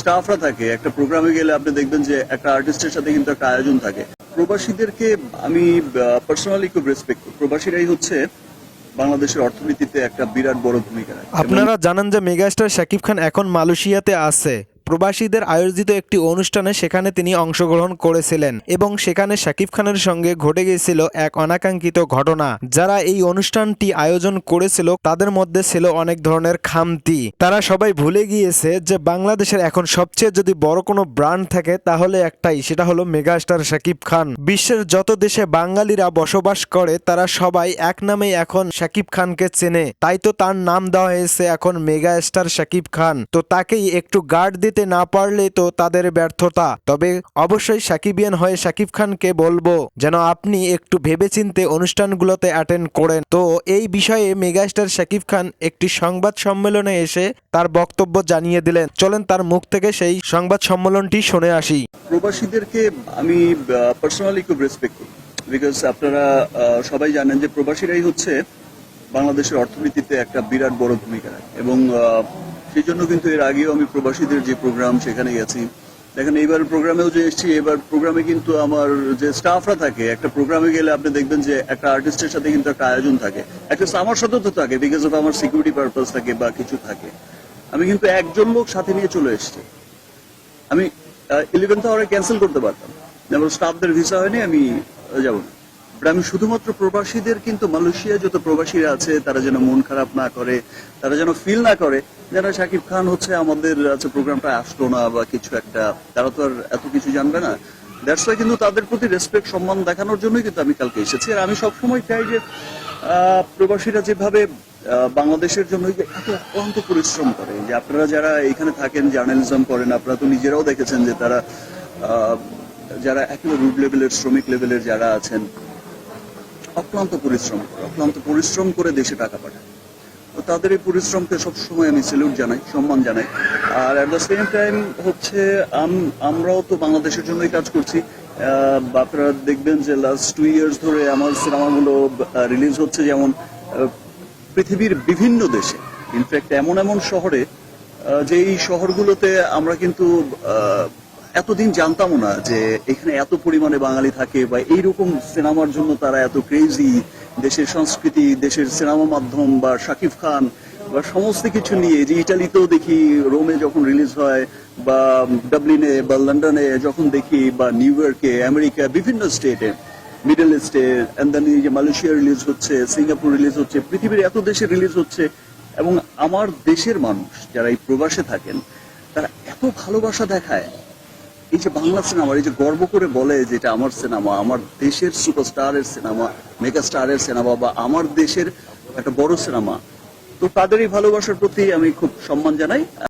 স্টাফরা থাকে, একটা প্রোগ্রামে গেলে আপনি দেখবেন যে একটা আর্টিস্টের সাথে কিন্তু একটা আয়োজন থাকে। প্রবাসীদেরকে আমি পার্সোনালি খুব রেসপেক্ট করি। প্রবাসীরাই হচ্ছে বাংলাদেশের অর্থনীতিতে একটা বিরাট বড় ভূমিকা আপনারা জানেন যে মেগাস্টার শাকিব খান এখন মালয়েশিয়াতে আছে। প্রবাসীদের আয়োজিত একটি অনুষ্ঠানে সেখানে তিনি অংশগ্রহণ করেছিলেন এবং সেখানে শাকিব খানের সঙ্গে ঘটে গিয়েছিল এক অনাকাঙ্ক্ষিত ঘটনা। যারা এই অনুষ্ঠানটি আয়োজন করেছিল, তাদের মধ্যে ছিল অনেক ধরনের খামতি। তারা সবাই ভুলে গিয়েছে যে বাংলাদেশের এখন সবচেয়ে যদি বড় কোনো ব্র্যান্ড থাকে, তাহলে একটাই, সেটা হলো মেগাস্টার শাকিব খান। বিশ্বের যত দেশে বাঙালিরা বসবাস করে, তারা সবাই এক নামেই এখন শাকিব খানকে চেনে। তাই তো তার নাম দেওয়া হয়েছে এখন মেগা স্টার শাকিব খান। তো তাকেই একটু গার্ড দিতে না পারলে তো তাদের ব্যর্থতা। তবে অবশ্যই সাকিবিয়ান হয়ে শাকিব খানকে বলব যেন আপনি একটু ভেবেচিন্তে অনুষ্ঠানগুলোতে অ্যাটেন্ড করেন। তো এই বিষয়ে মেগাস্টার শাকিব খান একটি সংবাদ সম্মেলনে এসে তার বক্তব্য জানিয়ে দিলেন। চলেন তার মুখ থেকে সেই সংবাদ সম্মেলনটি শুনে আসি। প্রবাসীদেরকে আমি পার্সোনালি খুব রেসপেক্ট করি। বিকজ আপনারা সবাই জানেন যে প্রবাসীরাই হচ্ছে বাংলাদেশের অর্থনীতিতে একটা বিরাট বড় ভূমিকা রাখে। এবং সেই জন্য কিন্তু এর আগেও আমি প্রবাসীদের যে প্রোগ্রাম সেখানে গেছি। দেখেন, এইবার প্রোগ্রামেও যে এসেছি, এবার প্রোগ্রামে কিন্তু আমার যে স্টাফরা থাকে, একটা প্রোগ্রামে গেলে আপনি দেখবেন যে একটা আর্টিস্টের সাথে কিন্তু একটা আয়োজন থাকে। একটা আমার সাথেও তো থাকে বিকজ অফ আমার সিকিউরিটি পারপাস থাকে বা কিছু থাকে। আমি কিন্তু একজন লোক সাথে নিয়ে চলে এসেছি। আমি ইলেভেন্থ আওয়ারে ক্যান্সেল করতে পারতাম। যেমন স্টাফদের ভিসা হয়নি, আমি যাব না। আমি শুধুমাত্র প্রবাসীদের কিন্তু মালয়েশিয়া যত প্রবাসীরা আছে, তারা যেন মন খারাপ না করে, তারা যেন ফিল না করে। যেন শাকিব খান হচ্ছে আমাদের আছে প্রোগ্রামটা আসলো না বা কিছু একটা। তারা তো আর এত কিছু জানবে না। দ্যাটস ওয়াই কিন্তু তাদের প্রতি রেসপেক্ট সম্মান দেখানোর জন্যই কিন্তু আমি কালকে এসেছি। আর আমি সবসময় চাই যে প্রবাসীরা যেভাবে বাংলাদেশের জন্য এত অক্লান্ত পরিশ্রম করে। যে আপনারা যারা এখানে থাকেন, জার্নালিজম করেন, আপনারা তো নিজেরাও দেখেছেন যে তারা যারা একেবারে রুট লেভেলের শ্রমিক লেভেলের যারা আছেন অক্লান্ত পরিশ্রম করে, অক্লান্ত পরিশ্রম করে দেশে টাকা পাঠায়। তো তাদের এই পরিশ্রমকে সবসময় আমি স্যালুট জানাই, সম্মান জানাই। আর অ্যাট দ্য সেম টাইম হচ্ছে আমরাও তো বাংলাদেশের জন্যই কাজ করছি। আপনারা দেখবেন যে লাস্ট টু ইয়ার্স ধরে আমার সিনেমাগুলো রিলিজ হচ্ছে যেমন পৃথিবীর বিভিন্ন দেশে। ইনফ্যাক্ট এমন এমন শহরে যে এই শহরগুলোতে আমরা কিন্তু এতদিন জানতামও না যে এখানে এত পরিমাণে বাঙালি থাকে বা এইরকম সিনেমার জন্য তারা এত ক্রেজি দেশের সংস্কৃতি, দেশের সিনেমা মাধ্যম বা শাকিব খান বা সমস্ত কিছু নিয়ে যে ইটালিতেও দেখি, রোমে যখন রিলিজ হয় বা ডাবলিনে বা লন্ডনে যখন দেখি বা নিউ ইয়র্কে, আমেরিকা, বিভিন্ন স্টেটে মিডল ইস্টে এন্ড দেন যে মালয়েশিয়া রিলিজ হচ্ছে, সিঙ্গাপুর রিলিজ হচ্ছে, পৃথিবীর এত দেশে রিলিজ হচ্ছে এবং আমার দেশের মানুষ যারা এই প্রবাসে থাকেন, তারা এত ভালোবাসা দেখায় এই যে বাংলা সিনেমা, এই যে গর্ব করে বলে যে এটা আমার সিনেমা, আমার দেশের সুপারস্টারের সিনেমা মেগা স্টারের সিনেমা বা আমার দেশের একটা বড় সিনেমা, তো তাদের এই ভালোবাসার প্রতি আমি খুব সম্মান জানাই।